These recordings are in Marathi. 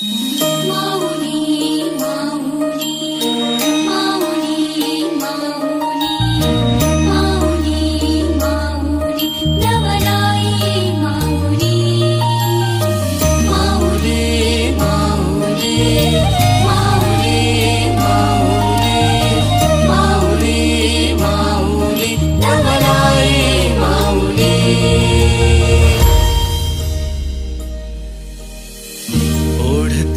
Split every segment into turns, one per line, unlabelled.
嗯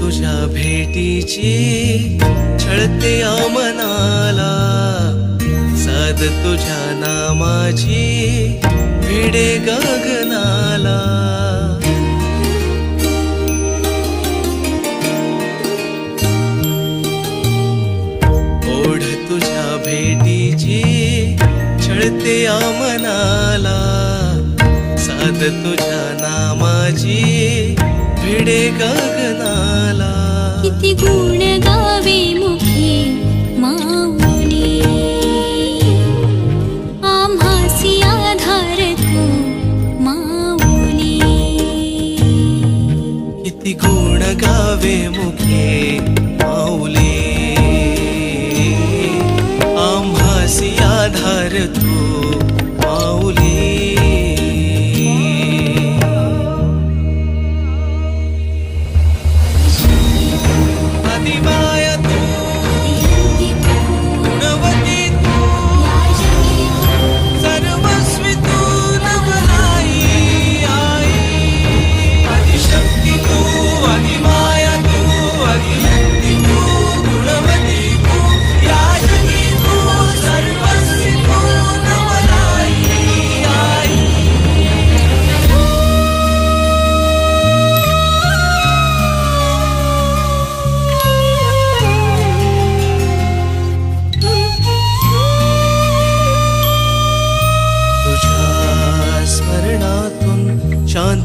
तुझ्या भेटीची छळते मनाला साध तुझ्या नामाची भिडे गगनाला. ओढ तुझ्या भेटीची छळते मनाला साध तुझ्या नामाची भिडे गगनाला.
किती गुण गावे मुखी माऊली. आम्हासी आधार तू माऊली.
किती गुण गावे मुखे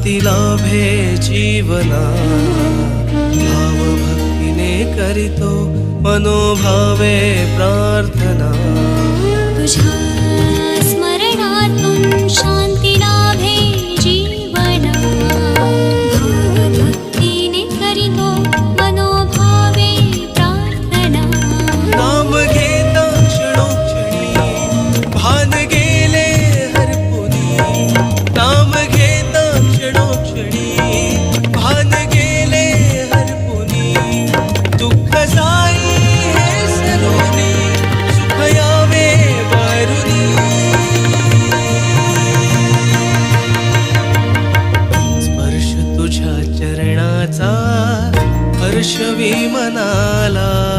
शांती लाभे जीवना भावभक्तीने करीतो मनोभावे प्रार्थना.
तुझ्या
विमनाला